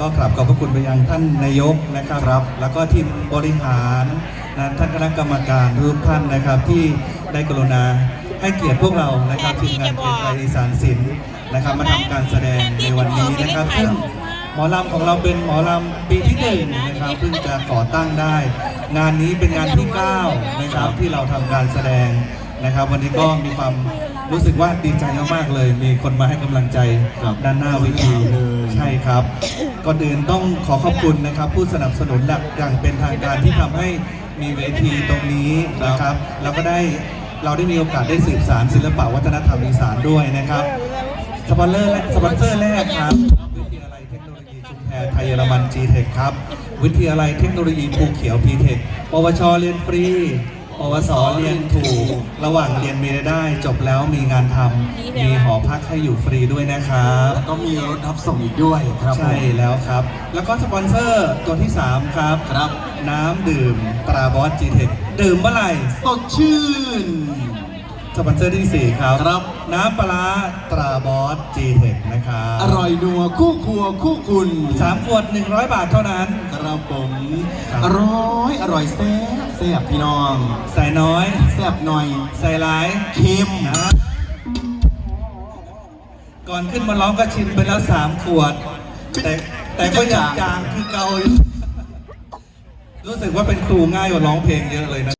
ก็กราบขอบพระคุณไปยังท่านนายกนะครับแล้วก็ทีมบริหารนะท่านคณะกรรมการทุกท่านนะครับที่ได้กรุณาให้เกียรติพวกเรานะครับทีมงานเพลงไทยอีสานศิลป์นะครับ มาทำการแสดงในวันนี้นะครับซึ่งหมอลำของเราเป็นหมอลำปีที่หนึ่งนะครับเพิ่งจะก่อตั้งได้ งานนี้เป็นงานที่เก้านะครับที่เราทำการแสดงนะครับ วันนี้ก็มีความ รู้สึกว่าดีใจมากๆเลย มีคนมาให้กำลังใจครับด้านหน้าเวทีเลยใช่ครับก่อนอื่นต้องขอขอบคุณนะครับ ผู้สนับสนุนหลักอย่างเป็นทางการที่ทำให้มีเวทีตรงนี้นะครับ แล้วก็ได้เราได้มีโอกาสได้สืบสารศิลปะวัฒนธรรมอีสานด้วยนะครับสปอนเซอร์แรกสปอนเซอร์แรกครับวิทยาลัยเทคโนโลยีชุมแพไทยเยอรมัน G-Tech ครับ วิทยาลัยเทคโนโลยีภูเขียว P-Tech ปวชเรียนฟรี ปวสเรียนถูก ระหว่างเรียนมีรายได้ จบแล้วมีงานทำมีหอพักให้อยู่ฟรีด้วยนะครับ แล้วก็มีรถรับส่งอีกด้วยครับใช่แล้วครับ แล้วก็สปอนเซอร์ตัวที่ 3 ครับ ครับ น้ำดื่มตราบอส G-Tech ดื่มเมื่อไหร่ สดชื่น สปอนเซอร์ที่4 ครับ ครับ น้ำปลาร้าตราบอส G-Tech นะครับอร่อยนัวคู่ครัวคู่คุณสามขวด 100 บาทเท่านั้น ครับผม ครับ อร่อย อร่อยแซ่บ แซ่บพี่น้อง ใส่น้อย แซ่บหน่อย ใส่หลายเค็มนะก่อนขึ้นมาร้องก็ชิมไปแล้วสามขวด แต่แต่ก็ยังจางคือเกาอยู่รู้สึกว่าเป็นครูง่ายกว่าร้องเพลงเยอะเลยนะ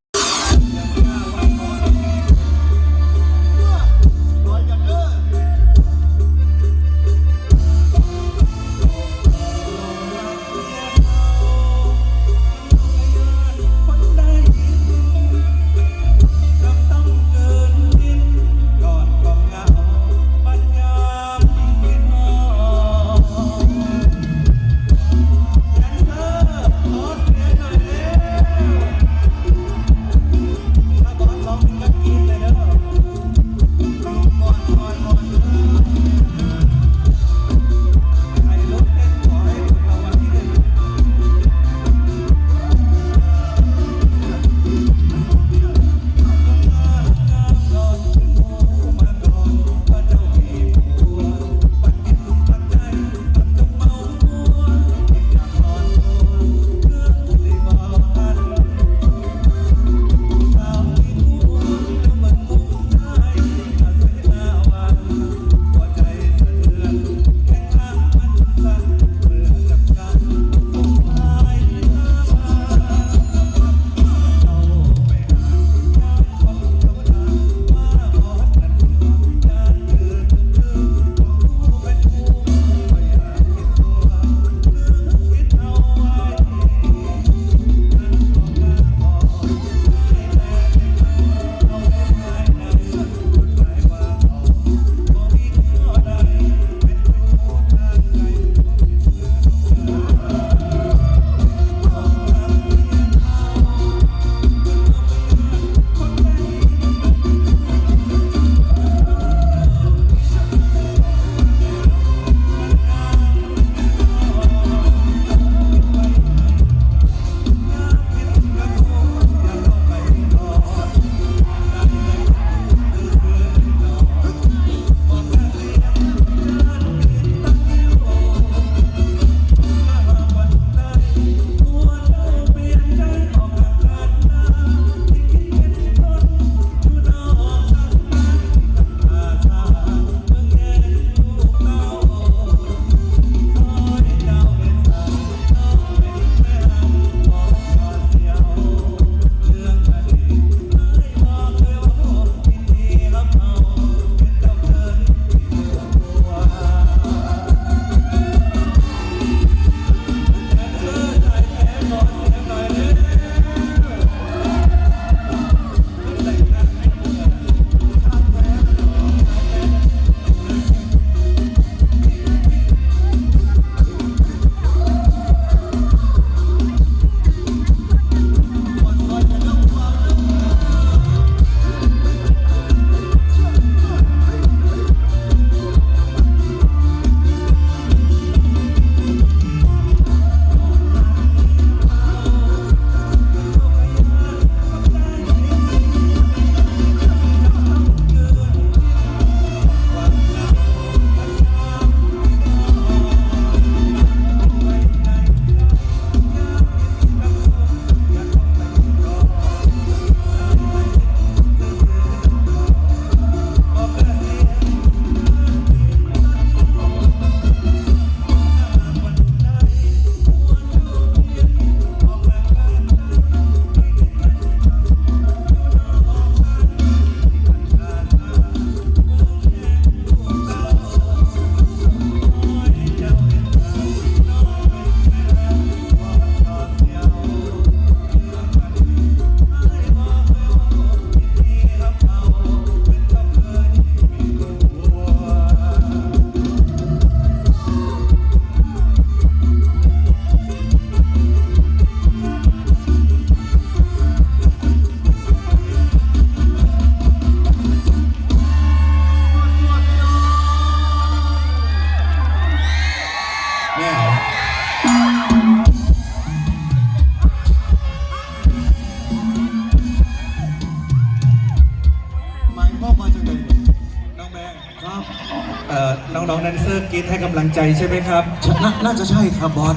น้องๆแดนเซอร์กรีดให้กำลังใจใช่ไหมครับน่าน่าจะใช่ครับบอส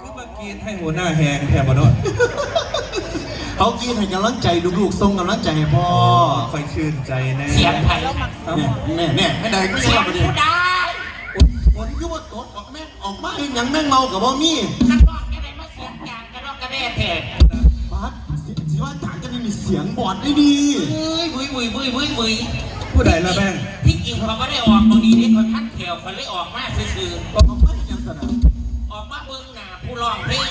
คือเมื่อกี้ให้หัวหน้าแหงแถมมาโนดเขากินให้กำลังใจลูกๆส่งกำลังใจให้พ่อคอยชื่นใจแน่เสียงไทยเอ้าเนี่ยเนี่ยเนี่ยไม่ได้ไม่เสีใช่ยงประเด็นผู้ได้ฝนคือว่าตกออกแม่งออกมาเห็นอย่างแม่งเมากับว่ามีนักร้องยังไงมาเสียงกลางกระรอกกระแด่เถอะบาสสิสิว่าจางจะมีเสียงบอดได้ดี เฮ้ยวุ้ยวุ้ยวุ้ยวุ้ยวุ้ยผู้ใดละแม่งที่จ ริงเขาไม่ได้ออกตรงนี้นี่เขาทัดแถวเขาเลยออกมาซื่อออกมาอย่างสนามๆออกมาเบิ้งหน้าผู้ร้องเพลง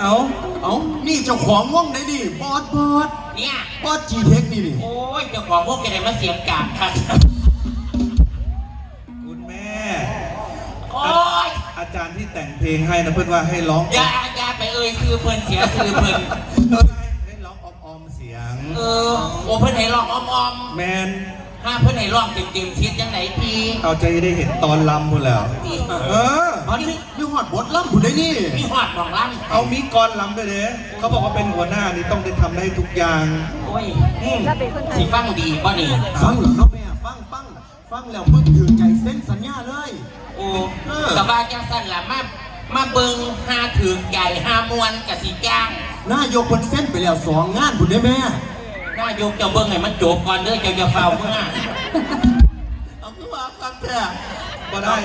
เอ้าเอ้านี่เจ้าของว่องได้ดิบอดบอดเนี่ย บอดจีเทคนี่นี่โอ้ยเจ้าของพวกแกไหนมาเสียงกลางครับคุณแม่ โอ้ยอาจารย์ที่แต่งเพลงให้นะเพื่อนว่าให้ร้องอย่าอย่าไปเอ่ยคือเพิ่นเสียคือเพิ่นให้ร้องออมๆเสียง เออโอ้เพิ่นให้ร้องอ้อมแมนๆ ห้าเพิ่นให้ร้องเต็มๆชิดยังไหนพี่เอาใจได้เห็นตอนลำหมดแล้ว เออบอดนี่นี่หอดบทล่ำผู้ได้นี่มีหอดของล่ำเอามีกรลำด้วยเด้เขาบอกว่าเป็นหัวหน้านี่ต้องได้ทำได้ทุกอย่าง โอ้ยอืมสิฟังดีป่ะนี่ฟังเหรอเนาะแม่ฟังฟังฟังแล้วเพิ่งถือใจเส้นสัญญาเลย โอ้กะว่าจังสั่นล่ะมามาเบิงหาถือใหญ่หามวนกะสิจ้างนายกคนเส้นไปแล้วสองงานผู้ได้แม่ นายกเจะเบิงให้มันจบก่อนเด้อเจ้าจะเฝ้าเมื่อเอาคือว่าฟังแท้ก็ได้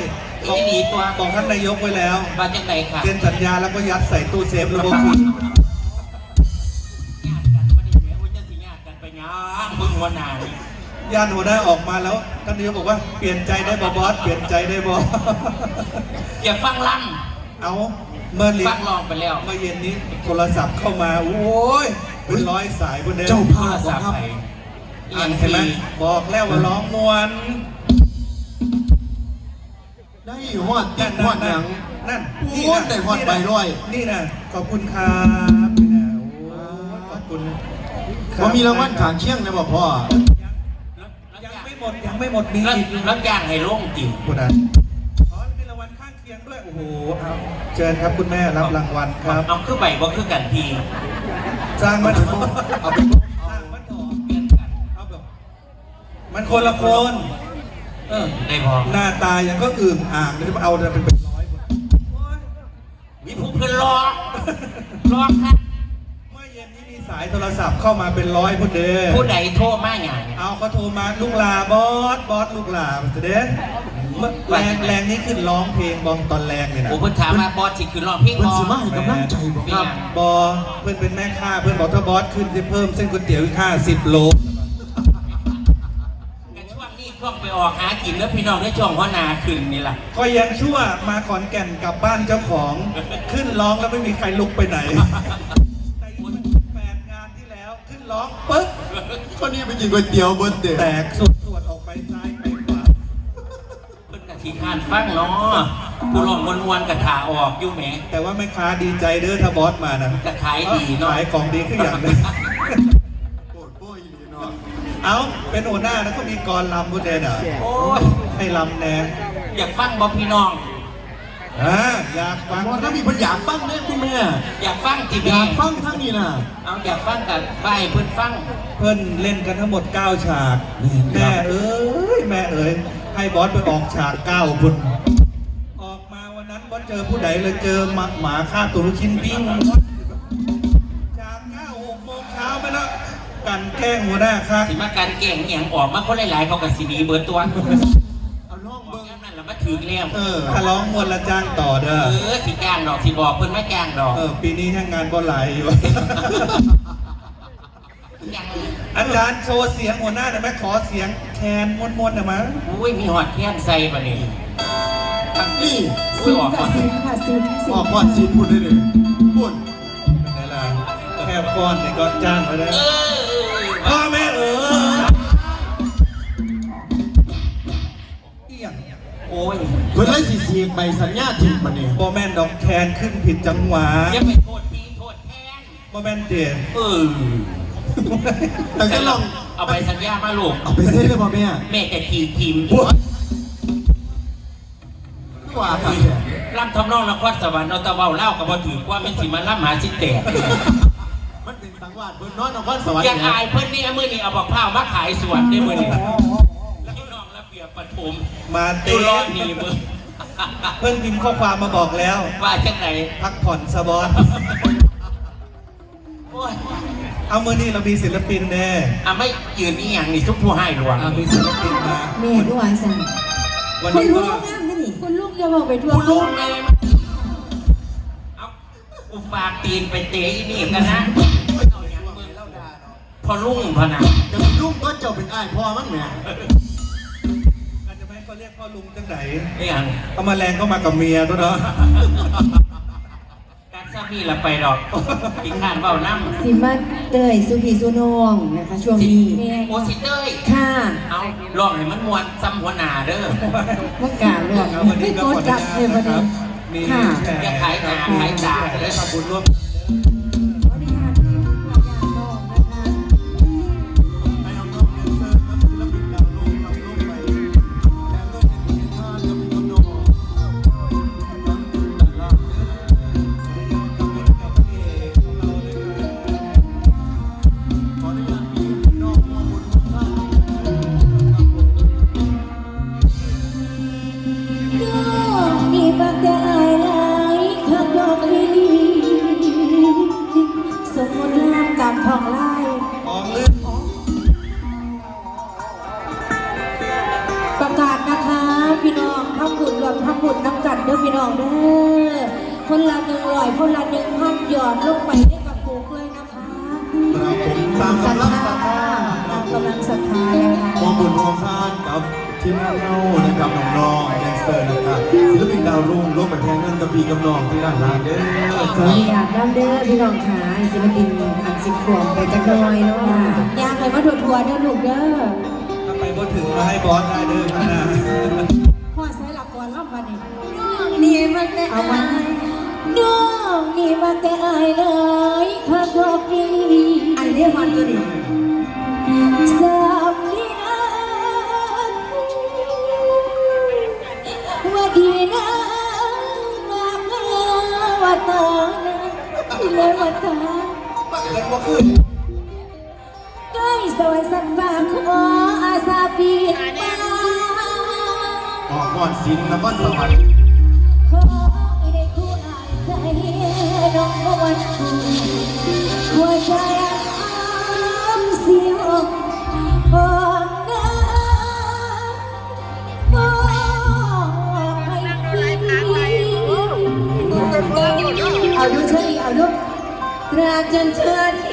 ไม่ดีตัวบอกท่านนายกไว้แล้วว่าจังไดค่ะเซ็นสัญญาแล้วก็ยัดใส่ตู้เซฟระบบคุณญาติกันบ่ได้แหม่ว่าจะสิญาติกันไปหยังหัวหน้าญาติหัวหน้ออกมาแล้วท่านนายกบอกว่าเปลี่ยนใจได้บอบอสเปลี่ยนใจได้บอสอย่าฟังล่เอาเมื่อลิ้ฟังลองไปแล้วเมื่อเย็นนี้โทรศัพท์เข้ามาโอ้ย เป็นร้อยสายบนเดิมเจ้าโทภารพบอศักพท์ครับไปเอียงเห็นไหมทีบอกแล้วว่าร้องมวนได้หอดติดหอดหยัง นั่นโอ้ยได้ฮอดใบร้อย นี่นะขอบคุณครับนี่นะโอ้ยขอบคุณคบว่ามีรางวัลขางเคียงนะบอกพ่อ ยังไม่หมดยังไม่หมดมีแล้วอีกแล้วย่างให้ลงจริงคุณอะอ๋อมีรางวัลข้างเคียงด้วยโอ้โหเอาเชิญครับคุณแม่รับรางวัลครับ เอาคือใบบ่คือกันพี่ สร้างมันเอาไปสร้างมันต่อเปลี่ยนกันเอาแบบมันคนละคนเออได้พอหน้าตายังก็อึ่งอ่างเลยเอาแต่เป็นเป็นร้อยหมดโอ้ยมีผู้เพิ่นรอรอครับเมื่อเย็นนี้มีสายโทรศัพท์เข้ามาเป็นร้อยพุ่นเด้อผู้ใดโทรมาหยังเอาเขาโทรมาลูกหลาบอสบอสลูกหลาเด้เมื่อ แรงแรงนี้ขึ้นร้องเพลงบองตอนแรงเนี่ยนะโอ้เพิ่นถามว่าบอสสิคือร้องเพลงเพิ่นบ่สิมาให้กำลังใจบอกครับ บอเพื่อนเป็นแม่ค้าเพื่อนบอกถ้าบอสขึ้นจะเพิ่มเส้นก๋วยเตี๋ยวอีกห้าสิบโลกันช่วงนี้ช่วงไปออกหากินแล้วพี่น้องได้ช่วงหัวหนาขึ้นนี่ล่ะก็ยังชั่วมาขอนแก่นกลับบ้านเจ้าของ ขึ้นร้องแล้วไม่มีใครลุกไปไหน แต่อีกแปดงานที่แล้วขึ้นร้องปึ๊บคนนี้ไปกินก๋วยเตี๋ยวเบิร์ดเดย์แตกสุด พิ่นกะทีคร้านฟังเนาะผู้ร้องมวนๆกะถาออกอยู่แหมแต่ว่าแม่ค้าดีใจเด้อถ้าบอสมานะกะขายดีเนาะขายของดีขึ้นอย่างหนึงโคตรโป้ยเลยเนาะเอาเป็นหัวหน้าแล้วก็มีกรลำพุทธเดชอะโอ้ยให้ลำแนนอยากฟังบ่พี่น้องอ่าอยากฟังว่าถ้ามีคนอยากฟังได้คุณแม่อยากฟังจิอแม่ยากฟังทั้งนี้นะเอาอยากฟังกับใบเพิ่นฟัง เพื่อนเล่นกันทั้งหมด 9 ฉาก แม่เอ้ยแม่เอ้ย ให้บอสไปออกฉาก9คนออกมาวันนั้นบอสเจอผู้ใดเลยเจอหมาหมาฆ่าตัวลูกชิ้นปิ้งฉาก9 6โมงเช้าไปแล้วกันแกล้งหัวหน้าครับสิมาการแก่งอหย่างออกมาคนหลายๆเขาก็สิหนีเบิดตัวเอาล่องเบิ่เบิ้งงนั่นแล้วมาถึงแล้วเออถ้าร้องมวนละจ้างต่อเด้อ เออสิจ้างดอกสิบอกเพิ่นไม่จ้างดอกเออ ปีนี้แห่งงานบ่ไหลอยู่ ยัง อาจารย์โชว์เสียงหัวหน้าหน่อยไหมขอเสียง แคนม้วนๆหน่อยมั้ยอุ้ยมีหอดแค้นใส่ปะนี่นี่อุ้ยออกก่อนออกก่อนซีนพูดได้เลยพูดเป็นไงล่ะแค่ฟ้อนนี่ก็จ้างไปแล้วเออพ่อแม่เออเอียงโอ้ยเพิ่นเลยสิเสียงใบสัญญาทิ้งมาเนี่ยโบแมนดอกแคนขึ้นผิดจังหวะอย่าไปโทษพี่โทษแทนโบแมนเดียนเออแต่จะลอง เอาไปสัญญามาลูก เอาไปเส้นเลยป่ะแม่แม่จะขี่ทีมพูดว่าครับล่ำทำนองนครสวรรค์เอาแตะเว้าเล่ากับบ่ถือว่าเป็นสิมาล่ำหาสิแตกมันเป็นสังวาสเพิ่นนอนนครสวรรค์อยากเนี่ยอายเพิ่นนี่มื้อนี้เอาบักพร้าวมาขายสวนได้มื้อนี้พี่น้องระเบียบมาดูเต้รอดหนีมึงเพื่อนพิมพ์ข้อความมาบอกแล้ว ว่าจังไหนพักผ่อนสบอนโอ้ย เอามือนี่เรามีศิลปินแน่อะไม่ยืนนี่อย่างนี่ทุกผู้ให้หลวงเอามีศิลปินมาแม่ก็วางสั่งวันคนนี้ลูก็กงามนี่นี่คนลูกอย่าบอกไปทั่วกูลุงเองเอากูฝากตีนไปเตะอีนี่กันนะพอลุงพะนะจะลูกก็เจ้าเป็นอ้ายพ่อมั้งแหม่อาจจะไม่ให้เขาเรียกพ่อลุงจังไหนไอ้ยัง เอามาแรงก็มากับเมียตัวเนาะ การซามีละไปดอกกินขานเบาน้ำสิมาเตยสุพีสุนองนะคะ ช่วงนี้โอสิเต้ยค่ะเอาลองให้มันมวนซ้ำหัวหนาเด้อว่ากาล่วงเอาวันนี้ก็โกขอดอนุจับเลยวันนะคนี้รับมีค่ะแค่ขายหนาขายตาได้ทำบุญร่วม แทนเงินกับพี่กับน้องที่ด้านล่างเด้อขออนุญาตน้ำเด้อพี่น้องขาศิลปินอันสิบขวบไปจักหน่อยเนาะยางเลยมาถั่วๆเด้อลูกเด้อถ้าไปบ่ถึงมาให้บอสได้เด้อข้างหน้าพ่อใส่หลักก่อนรับวันนี้น้องนี่มาแต่อายน้องนี่มาแต่อายเลยข้าดอกอีไอเรียกมันตัวนี้ เลยว่าตาบังเอิญว่าขึ้นใกล้สวยสันฝากขออาสาปีมาออกก่อนสินนครสวรรค์ขอให้ได้คู่อายใจน้องวันหัวใจอันอ้างเสียงห้องน้ำบอกให้พี่เอาดูเชิญอีกเอาดู ตราบจนเธอเที่ย